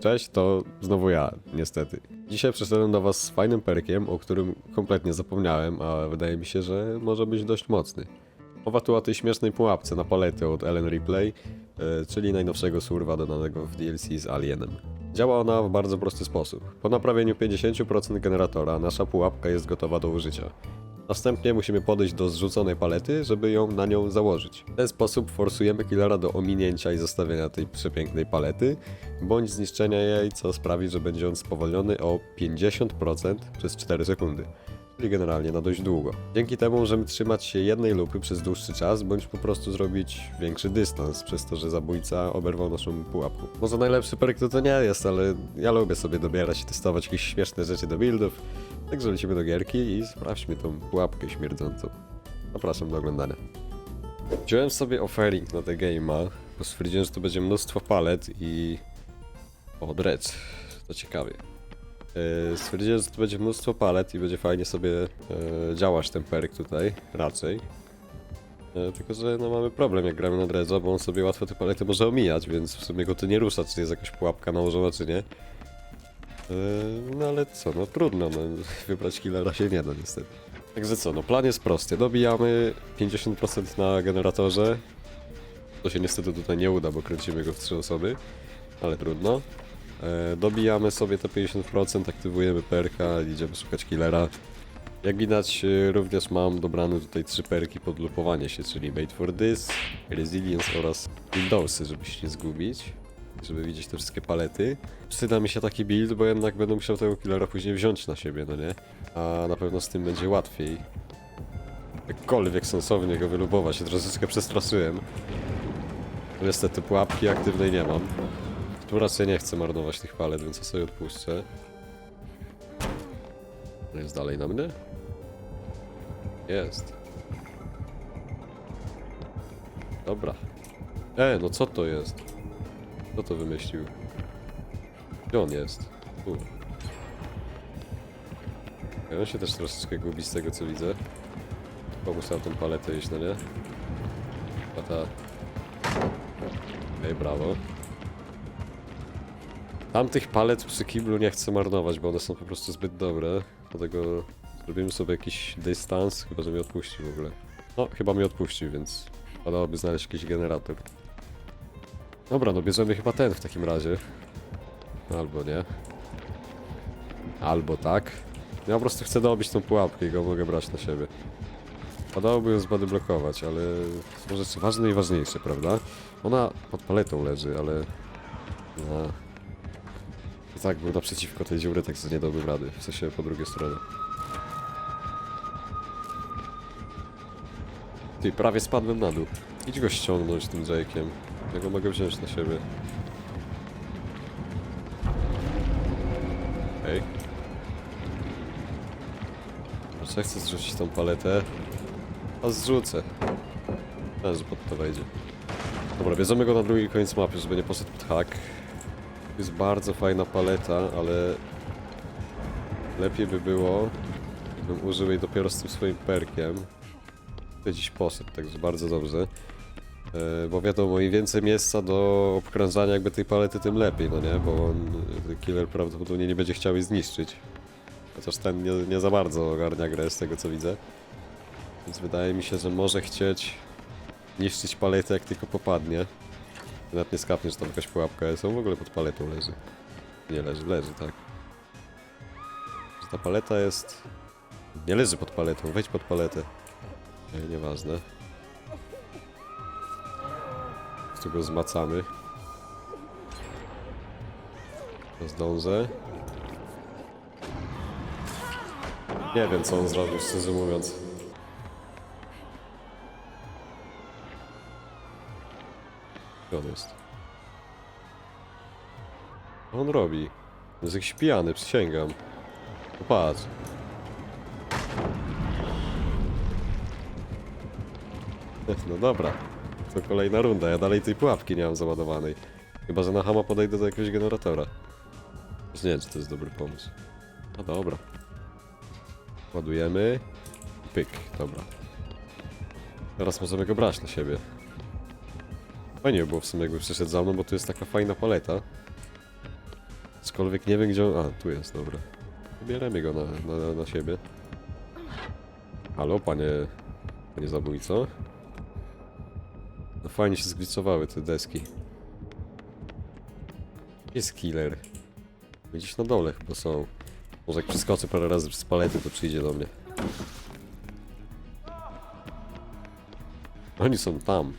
Cześć, to znowu ja, niestety. Dzisiaj przyszedłem do was z fajnym perkiem, o którym kompletnie zapomniałem, a wydaje mi się, że może być dość mocny. Mowa tu o tej śmiesznej pułapce na palety od Ellen Ripley, e, czyli najnowszego surwa dodanego w DLC z Alienem. Działa ona w bardzo prosty sposób. Po naprawieniu 50% generatora nasza pułapka jest gotowa do użycia. Następnie musimy podejść do zrzuconej palety, żeby ją na nią założyć. W ten sposób forsujemy killera do ominięcia i zostawienia tej przepięknej palety, bądź zniszczenia jej, co sprawi, że będzie on spowolniony o 50% przez 4 sekundy. Czyli generalnie na dość długo. Dzięki temu możemy trzymać się jednej lupy przez dłuższy czas, bądź po prostu zrobić większy dystans, przez to, że zabójca oberwał naszą pułapką. Może najlepszy perk to to nie jest, ale ja lubię sobie dobierać i testować jakieś śmieszne rzeczy do buildów. Także lecimy do gierki i sprawdźmy tą pułapkę śmierdzącą. Zapraszam do oglądania. Wziąłem sobie offering na te game'a, bo stwierdziłem, że to będzie mnóstwo palet i... O. To ciekawie. Yy, stwierdziłem, że to będzie mnóstwo palet i będzie fajnie sobie yy, działać ten perk tutaj, raczej. Yy, tylko, że no, mamy problem jak gramy na dredge'a, bo on sobie łatwo te palety może omijać, więc w sumie go to nie rusza, czy jest jakaś pułapka nałożona, czy nie. No ale co, no trudno, no, wybrać killera się nie da niestety. Także co, no plan jest prosty, dobijamy 50% na generatorze. To się niestety tutaj nie uda, bo kręcimy go w trzy osoby, ale trudno. E, dobijamy sobie te 50%, aktywujemy perka idziemy szukać killera. Jak widać, e, również mam dobrane tutaj trzy perki pod lupowanie się, czyli Made for This, Resilience oraz Windowsy, żeby się nie zgubić żeby widzieć te wszystkie palety. Przyda mi się taki build, bo jednak będę musiał tego killera później wziąć na siebie, no nie? A na pewno z tym będzie łatwiej. Jakkolwiek sensownie go wylubować, się troszeczkę przestraszyłem. Niestety pułapki aktywnej nie mam. Tu raczej nie chcę marnować tych palet, więc ja sobie odpuszczę. Jest dalej na mnie? Jest. Dobra. E, no co to jest? Kto to wymyślił? Gdzie on jest? Tu. Ja on się też troszeczkę gubi z tego co widzę. Pomóż tą paletę iść, no nie? Pata. Ej, brawo. Tamtych palet przy kiblu nie chcę marnować, bo one są po prostu zbyt dobre. Dlatego zrobimy sobie jakiś dystans, chyba że mnie odpuści w ogóle. No, chyba mnie odpuścił, więc padałoby znaleźć jakiś generator. Dobra, no bierzemy chyba ten w takim razie. Albo nie. Albo tak. Ja po prostu chcę dobić tą pułapkę i go mogę brać na siebie. Padałoby ją zbady blokować, ale są rzeczy ważne i ważniejsze, prawda? Ona pod paletą leży, ale... No... Tak był naprzeciwko tej dziury, tak że nie dałbym rady. W sensie po drugiej stronie. Ty, prawie spadłem na dół. Idź go ściągnąć tym Jake'iem. Ja go mogę wziąć na siebie. Okej. Okay. Ja chcę zrzucić tą paletę. A zrzucę. A, że pod to wejdzie. Dobra, bierzemy go na drugi koniec mapy, żeby nie poszedł pod hak. To jest bardzo fajna paleta, ale... Lepiej by było, gdybym użył jej dopiero z tym swoim perkiem. Tutaj dziś poszedł, także bardzo dobrze. E, Bo wiadomo, im więcej miejsca do obkrążania jakby tej palety, tym lepiej, no nie? Bo on, ten killer prawdopodobnie nie będzie chciał jej zniszczyć. Chociaż ten nie, nie za bardzo ogarnia grę z tego co widzę. Więc wydaje mi się, że może chcieć niszczyć paletę jak tylko popadnie. Nawet nie skapnie, że tam jakaś pułapka jest. On w ogóle pod paletą leży. Nie leży, leży, tak. Że ta paleta jest... Nie leży pod paletą, wejdź pod paletę. E, Nieważne. Tu go zmacamy. Zdążę. Nie wiem co on zrobił, szczerze mówiąc. On jest? Co on robi? Jest jakiś pijany, przysięgam. No. No dobra. To kolejna runda, ja dalej tej pułapki nie mam załadowanej. Chyba, że na hama podejdę do jakiegoś generatora. Już nie wiem, czy to jest dobry pomysł. No dobra. Ładujemy. Pyk, dobra. Teraz możemy go brać na siebie. Fajnie by było w sumie, jakby przyszedł za mną, bo tu jest taka fajna paleta. Aczkolwiek nie wiem gdzie on... A, tu jest, dobra. Bierzemy go na, na, na siebie. Halo, panie... Panie zabójco? No fajnie się zglicowały te deski. Jest killer. Gdzieś na dole chyba są. Może jak przeskoczę parę razy przez palety, to przyjdzie do mnie. Oni są tam.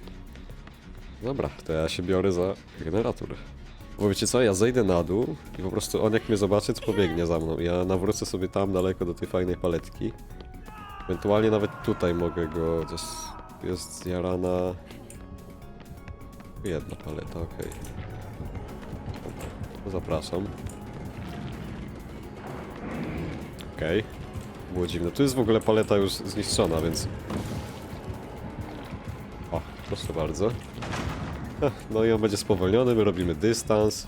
Dobra, to ja się biorę za generator. Bo wiecie co, ja zejdę na dół i po prostu on jak mnie zobaczy, to pobiegnie za mną. Ja nawrócę sobie tam daleko do tej fajnej paletki. Ewentualnie nawet tutaj mogę go... Jest, jest jarana... Jedna paleta, okej. To zapraszam. Okej. Było dziwne. Tu jest w ogóle paleta już zniszczona, więc... Proszę bardzo. No i on będzie spowolniony, my robimy dystans.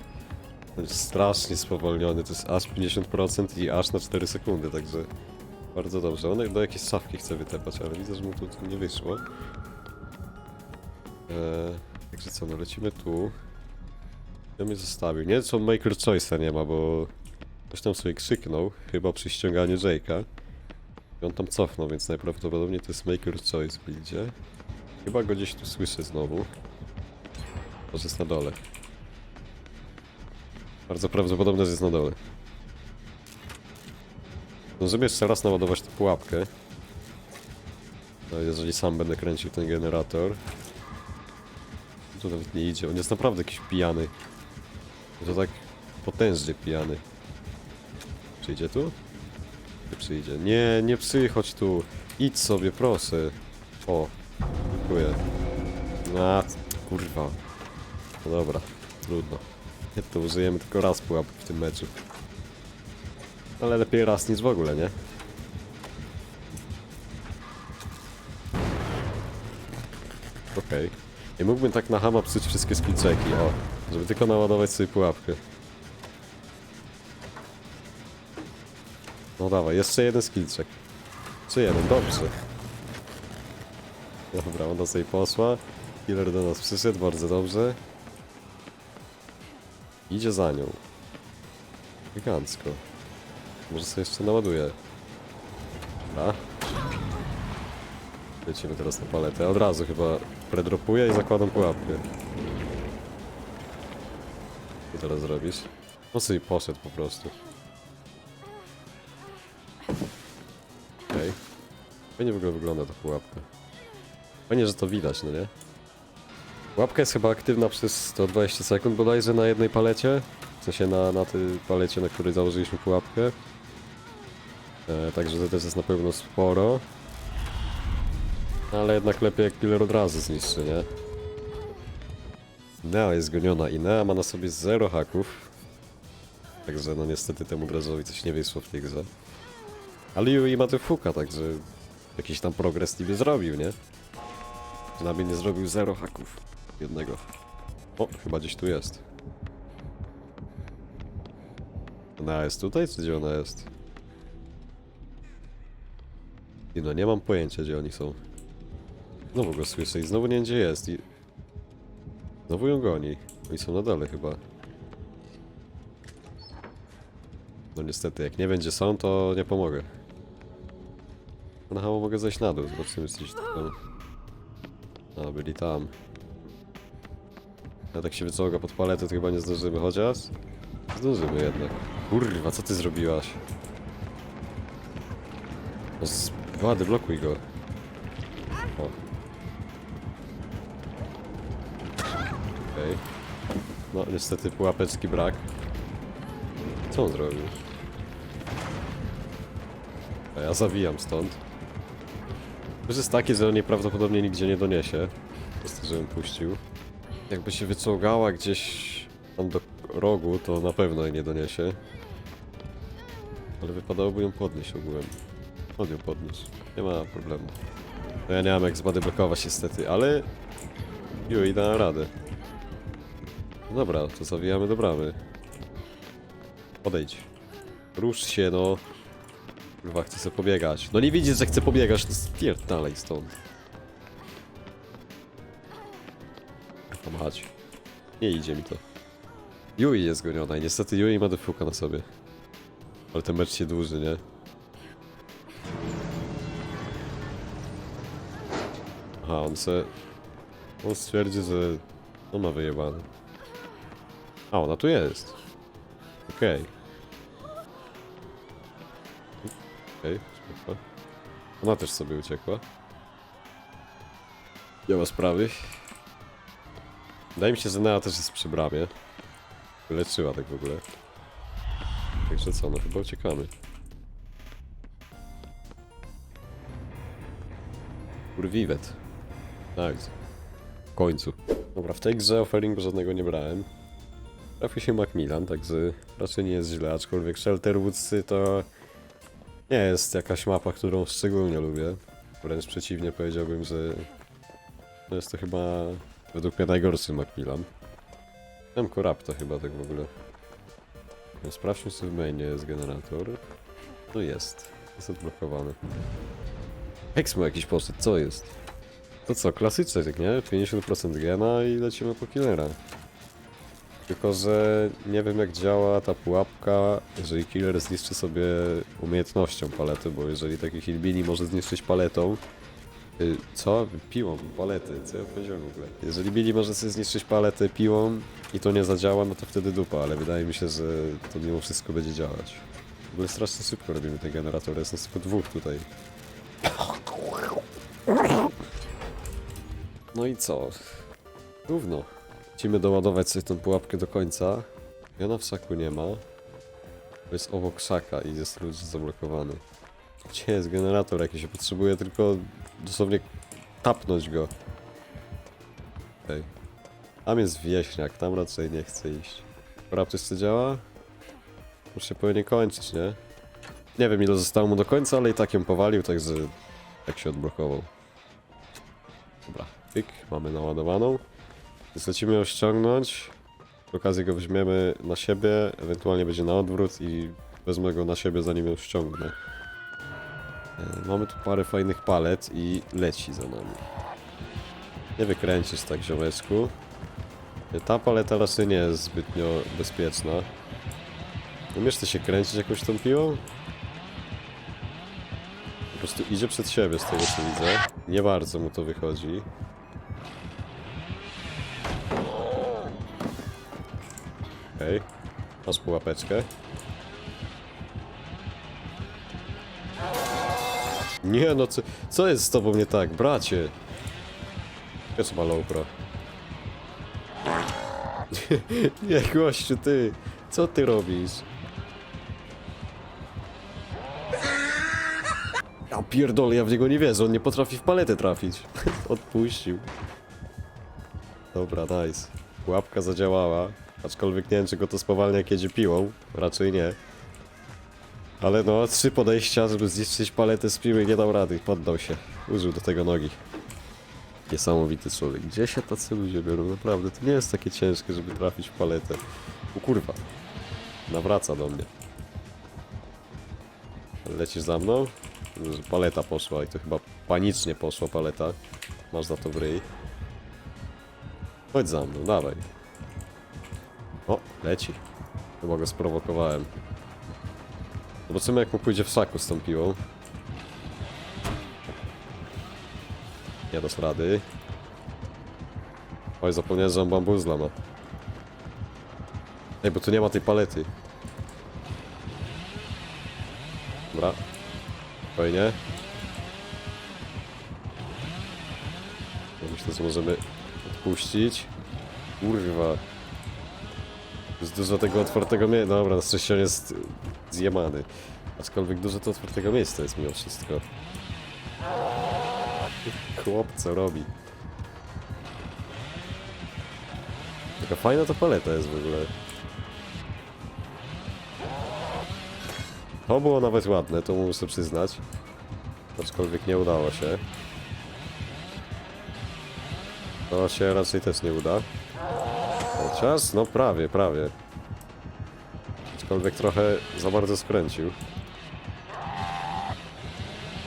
Będzie strasznie spowolniony, to jest aż 50% i aż na 4 sekundy, także bardzo dobrze. On do jakiejś szafki chce wytepać, ale widzę, że mu tu nie wyszło. Eee, także co, no lecimy tu. Ja mnie zostawił. Nie wiem, co Maker Choice'a nie ma, bo ktoś tam sobie krzyknął, chyba przy ściąganiu Jake'a. I on tam cofnął, więc najprawdopodobniej to jest Maker Choice w. Chyba go gdzieś tu słyszę znowu. Może jest na dole. Bardzo prawdopodobne, że jest na dole. Możemy jeszcze raz naładować tę pułapkę. No, jeżeli sam będę kręcił ten generator. To nawet nie idzie, on jest naprawdę jakiś pijany. To tak potężnie pijany. Przyjdzie tu? Nie przyjdzie. Nie, nie przychodź tu. Idź sobie, proszę. O, dziękuję. A, kurwa. No dobra, trudno. To użyjemy tylko raz pułapki w tym meczu. Ale lepiej raz niż w ogóle, nie? Okej. Nie mógłbym tak na hama psuć wszystkie skillczeki, o. Żeby tylko naładować sobie pułapkę. No dawaj, jeszcze jeden skillczek. Czy jeden, dobrze. Dobra, ona sobie poszła. Killer do nas przyszedł, bardzo dobrze. Idzie za nią. Elegancko. Może sobie jeszcze naładuje. Dobra. Lecimy teraz na paletę. Od razu chyba predropuję i zakładam pułapkę. Co teraz zrobisz? No sobie poszedł po prostu. Okej. Fajnie w ogóle wygląda ta pułapka. Fajnie, że to widać, no nie? Pułapka jest chyba aktywna przez 120 sekund bodajże na jednej palecie. W sensie na, na tej palecie, na której założyliśmy pułapkę. E, także to też jest na pewno sporo. Ale jednak lepiej jak killer od razu zniszczy, nie? Nea jest goniona i Nea ma na sobie 0 haków. Także no niestety temu Drazowi coś nie wyszło w tej grze. Ale Yui ma fuka, także jakiś tam progres niby zrobił, nie? Przynajmniej nie zrobił 0 haków. Jednego. O, chyba gdzieś tu jest. Ona jest tutaj, czy gdzie ona jest? I no nie mam pojęcia, gdzie oni są. Znowu go słyszę i znowu nie wiem, gdzie jest i... Znowu ją goni. Oni są na dole chyba. No niestety, jak nie gdzie są, to nie pomogę. Na hało mogę zejść na dół, zobaczymy, czy tam... A, byli tam. Ja tak się wycoga pod paletę, to chyba nie zdążymy, chociaż... Zdążymy jednak. Kurwa, co ty zrobiłaś? No z... Wady, blokuj go. O. Okej. No, niestety pułapeczki brak. Co on zrobił? A ja zawijam stąd. Plus jest taki, że on jej prawdopodobnie nigdzie nie doniesie. Prostu, żebym puścił. Jakby się wyczołgała gdzieś tam do rogu, to na pewno jej nie doniesie. Ale wypadałoby ją podnieść ogółem. Od ją podnieść. Nie ma problemu. No ja nie mam jak z bady blokować niestety, ale... Ju, da na radę. Dobra, to zawijamy do bramy. Podejdź. Rusz się, no. Kurwa, chcę sobie pobiegać. No nie widzisz, że chcę pobiegać, to spierd dalej stąd. Pomachać. Nie idzie mi to. Yui jest goniona i niestety Yui ma defuka na sobie. Ale ten mecz się dłuży, nie? Aha, on se... On stwierdzi, że... On ma wyjebane. A, ona tu jest. Okej. Okej, spoko. Ona też sobie uciekła. Nie ma sprawy. Wydaje mi się, że Nea też jest przy bramie. Wyleczyła tak w ogóle. Także co, no chyba uciekamy. Kurwiwet. Tak. W końcu. Dobra, w tej grze offeringu żadnego nie brałem. Trafił się Macmillan, także raczej nie jest źle, aczkolwiek Shelterwoodsy to nie jest jakaś mapa, którą szczególnie lubię. Wręcz przeciwnie powiedziałbym, że jest to chyba według mnie najgorszy Macmillan. Mam Korapta chyba tak w ogóle. No, sprawdźmy, czy w mainie jest generator. No jest. Jest odblokowany. Hex ma jakiś poszedł, co jest? To co, klasyczne, tak nie? 50% gena i lecimy po killera. Tylko, że nie wiem jak działa ta pułapka, jeżeli killer zniszczy sobie umiejętnością paletę, bo jeżeli taki hillbilly może zniszczyć paletą, y, co? Piłą, palety, co ja powiedziałem w ogóle? Jeżeli Billy może sobie zniszczyć paletę piłą i to nie zadziała, no to wtedy dupa, ale wydaje mi się, że to mimo wszystko będzie działać. W ogóle strasznie szybko robimy te generatory, jest nas tylko dwóch tutaj. No i co? Równo. Musimy doładować sobie tą pułapkę do końca. Jana w saku nie ma. To jest obok szaka i jest klucz zablokowany. Gdzie jest generator jakiś? Ja potrzebuję tylko dosłownie tapnąć go. Okej. Tam jest wieśniak, tam raczej nie chcę iść. Raptors co działa? Już się powinien kończyć, nie? Nie wiem ile zostało mu do końca, ale i tak ją powalił, także tak się odblokował. Dobra, pyk, mamy naładowaną. Więc lecimy ją ściągnąć. Przy okazji go weźmiemy na siebie, ewentualnie będzie na odwrót i wezmę go na siebie zanim ją ściągnę. E, Mamy tu parę fajnych palet i leci za nami. Nie wykręcisz tak ziomeczku. E, Ta paleta raczej nie jest zbytnio bezpieczna. Umiesz ty się kręcić jakąś tą piłą? Po prostu idzie przed siebie z tego co widzę. Nie bardzo mu to wychodzi. Okej. Masz pułapeczkę. Nie no, co, co jest z tobą nie tak, bracie? Jest ma low pro. nie, gościu, ty. Co ty robisz? Ja pierdolę, ja w niego nie wierzę, on nie potrafi w paletę trafić. Odpuścił. Dobra, nice. Łapka zadziałała, aczkolwiek nie wiem, czy go to spowalnia, jak jedzie piłą. Raczej nie. Ale no, trzy podejścia, żeby zniszczyć paletę z piły, nie dał rady, poddał się. Użył do tego nogi. Niesamowity człowiek. Gdzie się tacy ludzie biorą? Naprawdę, to nie jest takie ciężkie, żeby trafić w paletę. U kurwa. Nawraca do mnie. Lecisz za mną? Paleta poszła i to chyba panicznie poszła paleta. Masz za to w ryj. Chodź za mną, dawaj. O, leci. Chyba go sprowokowałem. Zobaczymy jak mu pójdzie w szaku z tą piłą. Nie dasz rady. Oj, zapomniałem, że on bambuzla ma. Ej, bo tu nie ma tej palety. Dobra. Ja Myślę, że możemy odpuścić. Kurwa. Dużo tego otwartego miejsca. Dobra, na szczęście on jest zjemany. Aczkolwiek dużo to otwartego miejsca jest mimo wszystko. Chłop co robi. Taka fajna to paleta jest w ogóle. To było nawet ładne, to muszę przyznać. Aczkolwiek nie udało się. To się raczej też nie uda. Czas? No prawie, prawie. Aczkolwiek trochę za bardzo skręcił.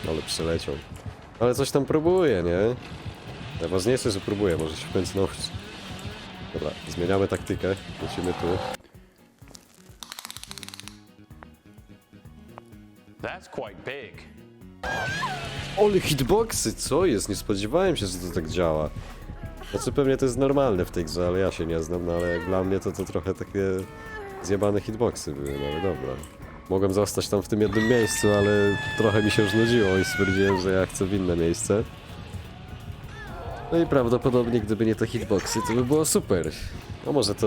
Ale przyleciał. Ale coś tam próbuje, nie? Ja was nie chcę, próbuje, może się w końcu nauczyć. Dobra, zmieniamy taktykę. Lecimy tu. That's quite big. Ole hitboxy, co jest? Nie spodziewałem się, że to tak działa. Znaczy pewnie to jest normalne w tej grze, ale ja się nie znam, no ale jak dla mnie to to trochę takie zjebane hitboxy były, no ale dobra. Mogłem zostać tam w tym jednym miejscu, ale trochę mi się już nudziło i stwierdziłem, że ja chcę w inne miejsce. No i prawdopodobnie gdyby nie te hitboxy, to by było super. No może to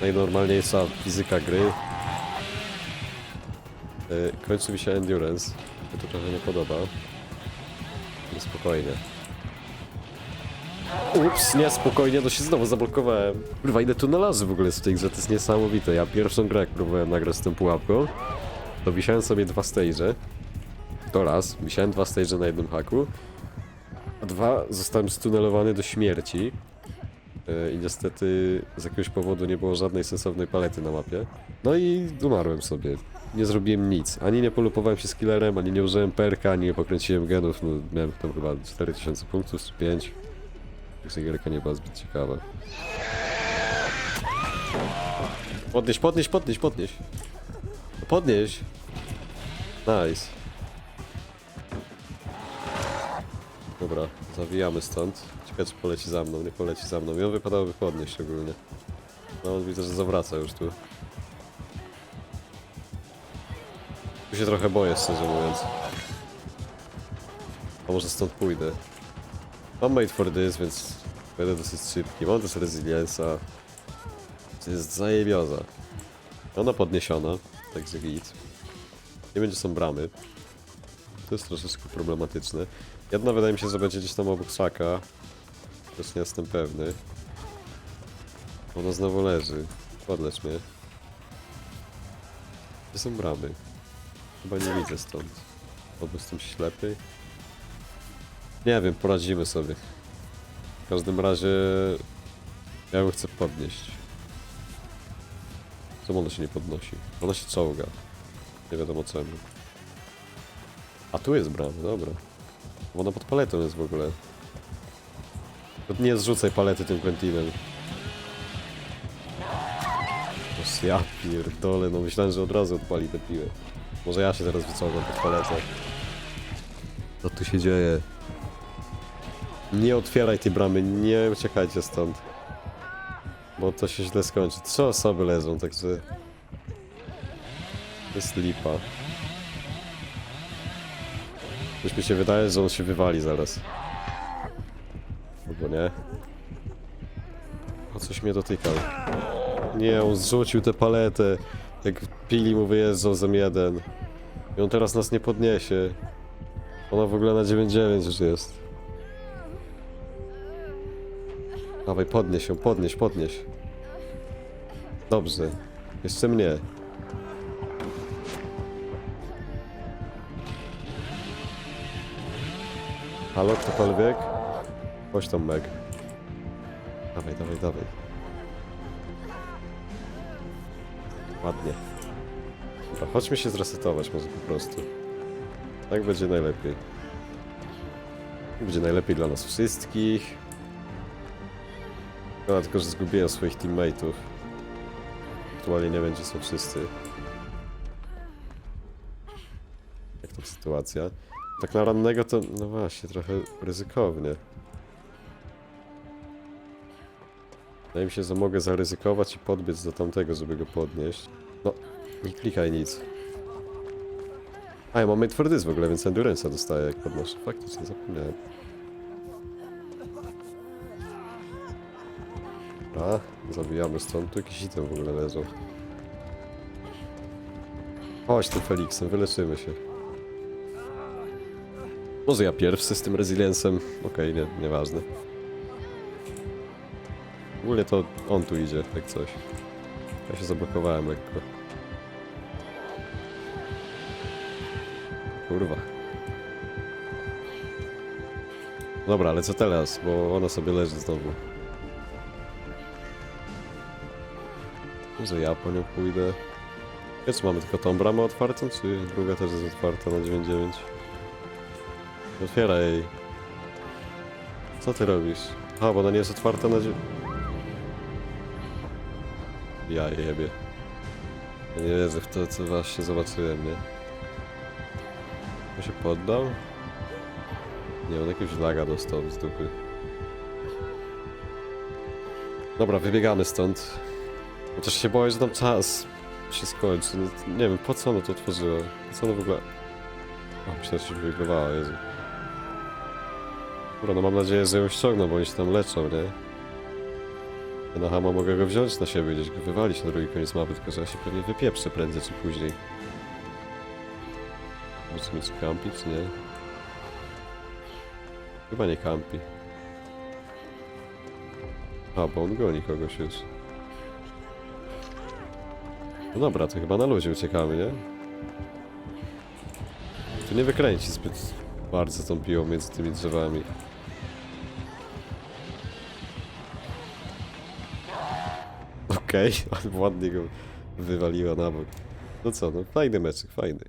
najnormalniejsza fizyka gry. Yy, kończy mi się endurance. Mi to trochę nie podoba. No spokojnie. Ups, nie, spokojnie, to się znowu zablokowałem. Kurwa, ile tunelarzy w ogóle w tej grze, to jest niesamowite. Ja pierwszą grę, jak próbowałem nagrać z tą pułapką, to wisiałem sobie dwa stage. To raz, wisiałem dwa stage na jednym haku. A dwa, zostałem stunelowany do śmierci. Yy, I niestety z jakiegoś powodu nie było żadnej sensownej palety na mapie. No i umarłem sobie. Nie zrobiłem nic. Ani nie polupowałem się z killerem, ani nie użyłem perka, ani nie pokręciłem genów. No, miałem tam chyba 4000 punktów czy 5. Gierka nie była zbyt ciekawa. Podnieś, podnieś, podnieś, podnieś. Podnieś. Nice. Dobra, zawijamy stąd. Ciekawe czy poleci za mną, nie poleci za mną. Ją wypadałoby podnieść ogólnie. No on widzę, że zawraca już tu. Tu się trochę boję, szczerze mówiąc. A może stąd pójdę. Mam made for this, więc będę dosyć szybki. Mam też resilience'a. Jest zajebioza. Ona podniesiona, także git. Nie będzie są bramy. To jest troszeczkę problematyczne. Jedna wydaje mi się, że będzie gdzieś tam obok szaka. Też nie jestem pewny. Ona znowu leży. Podlecz mnie. Gdzie są bramy? Chyba nie widzę stąd. Albo jestem ślepy. Nie wiem, poradzimy sobie. W każdym razie ja ją chcę podnieść. Czemu ona się nie podnosi? Ona się czołga. Nie wiadomo czemu. A tu jest brama, dobra. Ona pod paletą jest w ogóle. Nie zrzucaj palety tym Quentinem. Boż ja pierdolę, no myślałem, że od razu odpali tę piłę. Może ja się teraz wyciągam pod paletę. Co tu się dzieje? Nie otwieraj tej bramy, nie uciekajcie stąd. Bo to się źle skończy. Trzy osoby leżą, także... Jest lipa. Już mi się wydaje, że on się wywali zaraz. Albo nie. O coś mnie dotykał. Nie, on zrzucił tę paletę. Jak pili mu wyjeżdżał zem jeden. I on teraz nas nie podniesie. Ona w ogóle na 9-9 już jest. Dawaj, podnieś ją, podnieś, podnieś. Dobrze. Jeszcze mnie. Halo, ktokolwiek? Chodź tam, Meg. Dawaj, dawaj, dawaj. Ładnie. Dobra, chodźmy się zresetować może po prostu. Tak będzie najlepiej. Będzie najlepiej dla nas wszystkich. Szkoda tylko, że zgubiłem swoich teammateów. Aktualnie nie będzie, są wszyscy. Jak to sytuacja? Tak na rannego to, no właśnie, trochę ryzykownie. Wydaje mi się, że mogę zaryzykować i podbiec do tamtego, żeby go podnieść. No, nie klikaj nic. A, ja mam made for this w ogóle, więc endurance'a dostaję jak podnoszę. Faktycznie zapomniałem. Dobra, zabijamy stąd. Tu jakiś item w ogóle leżą. Chodź tym Felixem, wyleczymy się. Może ja pierwszy z tym resiliensem. Okej, nie, nieważne. W ogóle to on tu idzie, jak coś. Ja się zablokowałem lekko. Kurwa. Dobra, ale co teraz? Bo ona sobie leży znowu. Może ja po nią pójdę. Wiesz, mamy tylko tą bramę otwartą, czy druga też jest otwarta na 9-9? Otwieraj jej. Co ty robisz? A, bo ona nie jest otwarta na. Ja jebie. Ja nie wierzę w to, co właśnie zobaczyłem, nie? To się poddał? Nie, on jakiegoś laga dostał z dupy. Dobra, wybiegamy stąd. Chociaż się boję, że tam czas się skończy. No, nie wiem, po co ono to otworzyło? Po co ono w ogóle... O, myślę, że się wygrywało, Jezu. Dobra, no mam nadzieję, że ją ściągną, bo oni się tam leczą, nie? Ja na hama mogę go wziąć na siebie, gdzieś go wywalić na drugi koniec mapy, tylko że ja się pewnie wypieprzę prędzej czy później. Może mieć kampi, nie? Chyba nie kampi. A, bo on goni kogoś już. No dobra, to chyba na luzie uciekamy, nie? Tu nie wykręci zbyt bardzo tą piłą między tymi drzewami. Okej, ale ładnie go wywaliła na bok. No co, no fajny meczek, fajny.